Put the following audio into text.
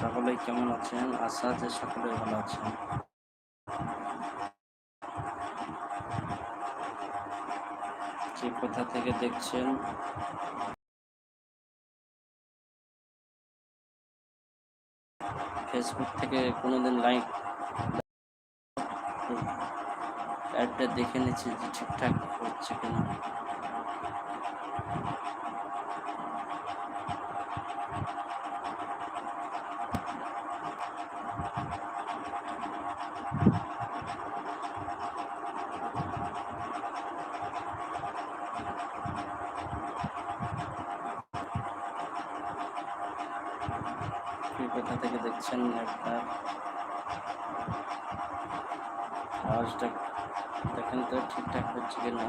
সকলেই কেমন আছেন? আশা যে সকলে ভালো আছেন? কে কোথা থেকে দেখছেন? ফেসবুক থেকে কোনোদিন লাইক অ্যাডটা দেখে নিচ্ছি যে ঠিকঠাক হচ্ছে কিনা। কোথা থেকে দেখছেন একটা আওয়াজটা দেখেন তো ঠিকঠাক হচ্ছে কিনা